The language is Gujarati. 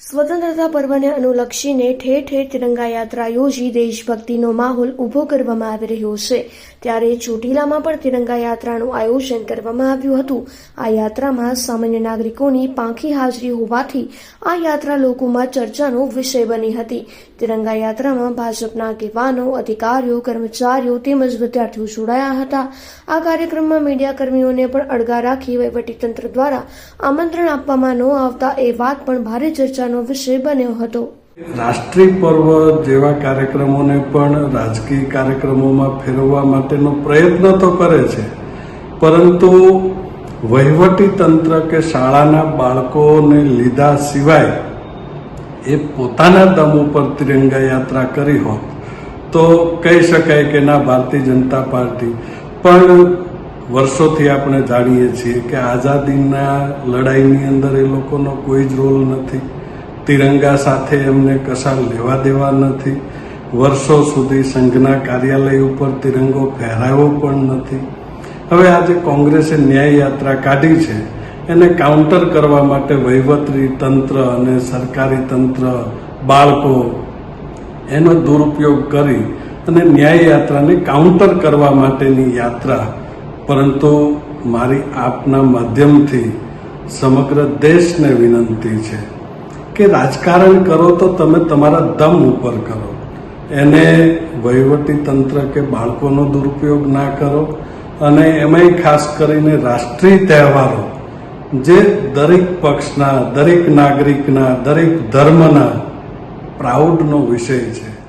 સ્વતંત્રતા પર્વને અનુલક્ષીને ઠેર ઠેર તિરંગા યાત્રા યોજી દેશભક્તિનો માહોલ ઊભો કરવામાં આવી રહ્યો છે. ત્યારે ચોટીલામાં પણ તિરંગા યાત્રાનું આયોજન કરવામાં આવ્યું હતું. આ યાત્રામાં સામાન્ય નાગરિકોની પાંખી હાજરી હોવાથી આ યાત્રા લોકોમાં ચર્ચાનો વિષય બની હતી. તિરંગા યાત્રામાં ભાજપના આગેવાનો, અધિકારીઓ, કર્મચારીઓ તેમજ વિદ્યાર્થીઓ જોડાયા હતા. આ કાર્યક્રમમાં મીડિયાકર્મીઓને પણ અડગા રાખી વહીવટીતંત્ર દ્વારા આમંત્રણ આપવામાં ન આવતા એ વાત પણ ભારે ચર્ચાનો વિષય બન્યો હતો. રાષ્ટ્રીય પર્વ જેવા કાર્યક્રમોને પણ રાજકીય કાર્યક્રમોમાં ફેરવવા માટેનો પ્રયત્ન તો કરે છે. પરંતુ વહીવટી તંત્ર કે શાળાના બાળકોને લીધા સિવાય એ પોતાના દમ ઉપર તિરંગા યાત્રા કરી હોત, તો કહી શકાય કે ના, ભારતીય જનતા પાર્ટી. પણ વર્ષોથી આપણે જાણીએ છીએ કે આઝાદીના લડાઈની અંદર એ લોકોનો કોઈ જ રોલ નથી. તિરંગા સાથે એમને કશા લેવા દેવા નથી. વર્ષો સુધી સંઘના કાર્યાલય ઉપર તિરંગો ફહેરાયો પણ નથી. હવે આજે કોંગ્રેસે ન્યાય યાત્રા કાઢી છે. એને કાઉન્ટર કરવા માટે વહીવટી તંત્ર અને સરકારી તંત્ર, બાળકો એનો દુરુપયોગ કરી અને ન્યાય યાત્રાને કાઉન્ટર કરવા માટેની યાત્રા. પરંતુ મારી આપના માધ્યમથી સમગ્ર દેશને વિનંતી છે. કે રાજકારણ કરો તો તમે તમારા દમ ઉપર કરો. એને વહીવટી તંત્ર કે બાળકોનો દુરુપયોગ ના કરો. અને એમાંય ખાસ કરીને રાષ્ટ્રીય તહેવારો, જે દરેક પક્ષના, દરેક નાગરિકના, દરેક ધર્મના પ્રાઉડનો વિષય છે.